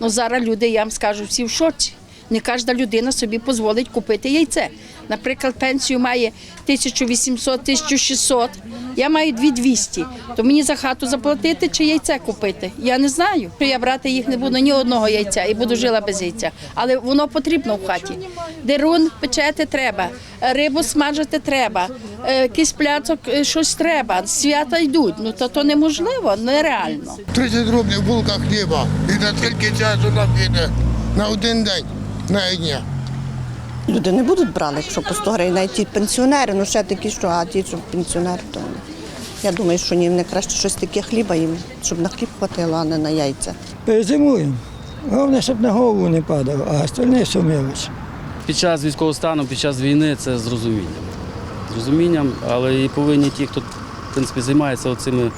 Ну зараз люди, я вам скажу, всі в шоці. Не кожна людина собі дозволить купити яйце. Наприклад, пенсію має 1800, 1600, я маю 2200. То мені за хату заплатити чи яйце купити? Я не знаю. Я брати їх не буду ні одного яйця і буду жила без яйця. Але воно потрібно в хаті. Дерун печети треба, рибу смажити треба, е, якийсь пляцок, е, щось треба. Свята йдуть. Ну то, то неможливо, нереально. 30 рублів булка хліба. І на скільки часу нам піде? На один день, на дня. Люди не будуть брати, якщо по 100 гривень, навіть ті пенсіонери, ну ще такі, що а ті, що пенсіонери, то я думаю, що ні, не краще щось таке хліба їм, щоб на хліб хватило, а не на яйця. Перезимуємо. Головне, щоб на голову не падало, а остальне все мелочь. Під час військового стану, під час війни це з розумінням. З розумінням, але і повинні ті, хто в принципі, займається цими е,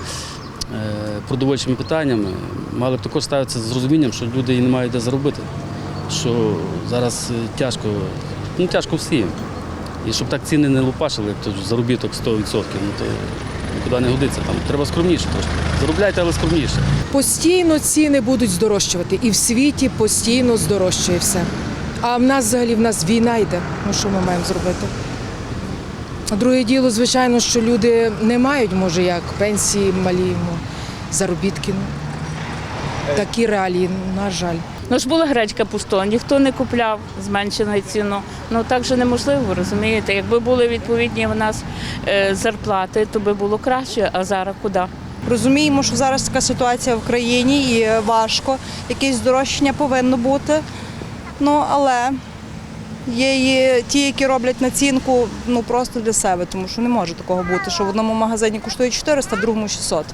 продовольчими питаннями, мали б також ставитися з розумінням, що люди і не мають де заробити. Що зараз е, тяжко, ну тяжко всім. І щоб так ціни не лупашили, то заробіток 100%, ну то нікуди не годиться. Там треба скромніше трошки. Заробляйте, але скромніше. Постійно ціни будуть здорожчувати, і в світі постійно здорожчує все. А в нас взагалі в нас війна йде. Ну що ми маємо зробити? Друге діло, звичайно, що люди не мають, може, як пенсії малі, ну, заробітки. Ну. Такі реалії, на жаль. Ну ж була гречка пуста, ніхто не купляв зменшену ціну. Ну так же неможливо, розумієте? Якби були відповідні в нас е, зарплати, то би було краще, а зараз куди? Розуміємо, що зараз така ситуація в країні і важко. Якесь здорожчання повинно бути. Ну, але є і ті, які роблять націнку ну, просто для себе, тому що не може такого бути, що в одному магазині коштує 400, в другому 600.